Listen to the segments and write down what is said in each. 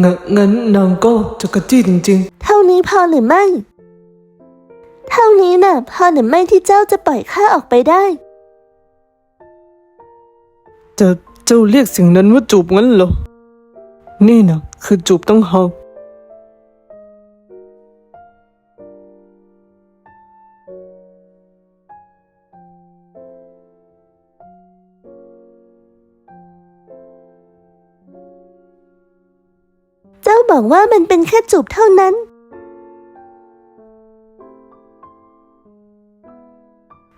งะงั้นนางก็จะกระจี้จริงเท่านี้พอหรือไม่ เท่านี้น่ะพอหรือไม่ที่เจ้าจะปล่อยข้าออกไปได้ ๆ จะเจ้าเรียกสิ่งนั้นว่าจูบงั้นเหรอ นี่นะคือจูบตั้งหาก บอกว่ามันเป็นแค่จูบเท่านั้น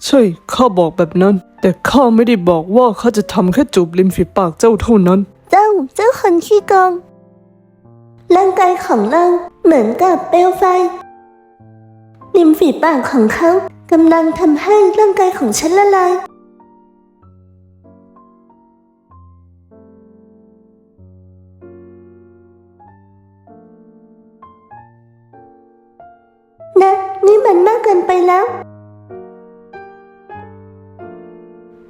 ใช่ข้าบอกแบบนั้น แต่ข้าไม่ได้บอกว่าข้าจะทำแค่จูบริมฝีปากเจ้าเท่านั้น เจ้าเจ้าคนขี้โกงร่างกายของเราเหมือนกับเปลวไฟริมฝีปากของเขากำลังทำให้ร่างกายของฉันละลาย เกินไปแล้ว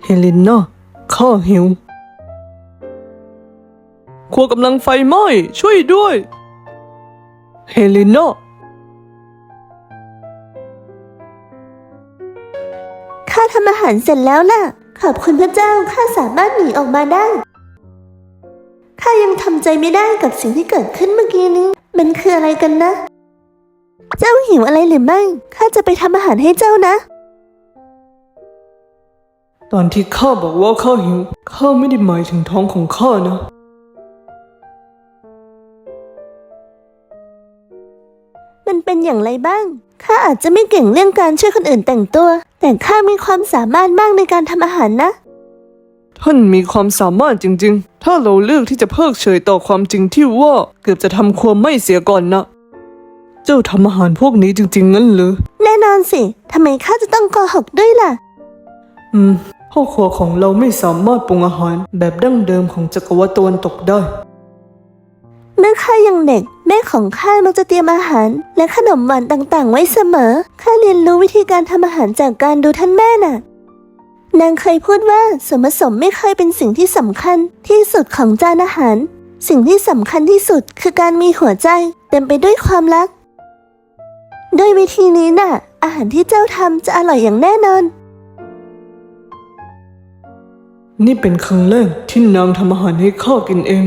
เฮเลนนาข้าหิว ครัวกำลังไฟไหม้ ช่วยด้วย เฮเลนนาข้าทำอาหารเสร็จแล้วล่ะ ขอบคุณพระเจ้าข้าสามารถหนีออกมาได้ข้ายังทำใจไม่ได้กับสิ่งที่เกิดขึ้นเมื่อกี้นี้ มันคืออะไรกันนะ เจ้าหิวอะไรหรือไม่ ข้าจะไปทำอาหารให้เจ้านะ ตอนที่ข้าบอกว่าข้าหิว ข้าไม่ได้หมายถึงท้องของข้านะ มันเป็นอย่างไรบ้าง ข้าอาจจะไม่เก่งเรื่องการช่วยคนอื่นแต่งตัว แต่ข้ามีความสามารถมากในการทำอาหารนะ ท่านมีความสามารถจริง ๆ ถ้าเราเลือกที่จะเพิกเฉยต่อความจริงที่ว่า เกือบจะทำครัวไม่เสียก่อนนะ เจ้าทำอาหารพวกนี้จริง ๆ งั้นเหรอแน่นอนสิ ทำไมข้าจะต้องโกหกด้วยล่ะ อืมพ่อครัวของเราไม่สามารถปรุงอาหารแบบดั้งเดิมของจักรวรรดิตะวันตกได้ เมื่อข้ายังเด็ก แม่ของข้ามักจะเตรียมอาหาร และขนมหวานต่างๆ ไว้เสมอ ข้าเรียนรู้วิธีการทำอาหารจากการดูท่านแม่น่ะ นางเคยพูดว่าส่วนผสมไม่เคยเป็นสิ่งที่สำคัญที่สุดของจานอาหาร สิ่งที่สำคัญที่สุดคือการมีหัวใจ เต็มไปด้วยความรัก ด้วยวิธีนี้น่ะ อาหารที่เจ้าทำจะอร่อยอย่างแน่นอน นี่เป็นครั้งแรกที่นางทำอาหารให้ข้ากินเอง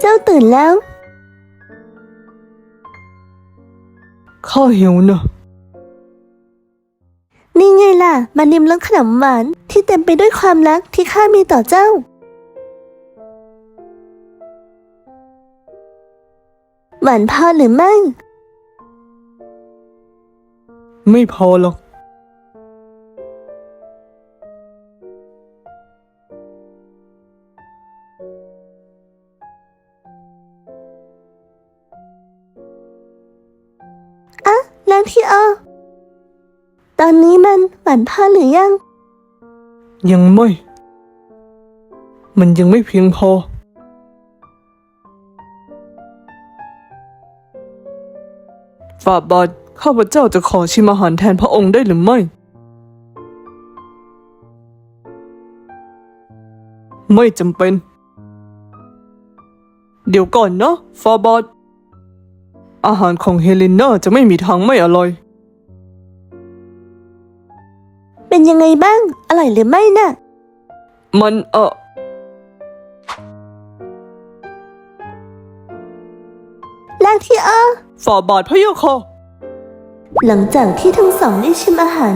เจ้าตื่นแล้ว ข้าหิวนะนี่ไงล่ะ มานิมรสขนมหวานที่เต็มไปด้วยความรักที่ข้ามีต่อเจ้า หวานพอหรือไม่ไม่พอหรอก อะแล้วที่อ้อตอนนี้มันหวานพอหรือยัง ยังไม่ มันยังไม่เพียงพอ ฝ่าบาทข้าพเจ้าจะขอชิมอาหารแทนพระองค์ได้หรือไม่ ไม่จำเป็น เดี๋ยวก่อนนะฟาบาทอาหารของเฮเลนาจะไม่มีทางไม่อร่อย เป็นยังไงบ้าง อร่อยหรือไม่น่ะ มันเออ ที่อ้อฝ่าบาทพระเยาค่ะ หลังจากที่ทั้งสองได้ชิมอาหาร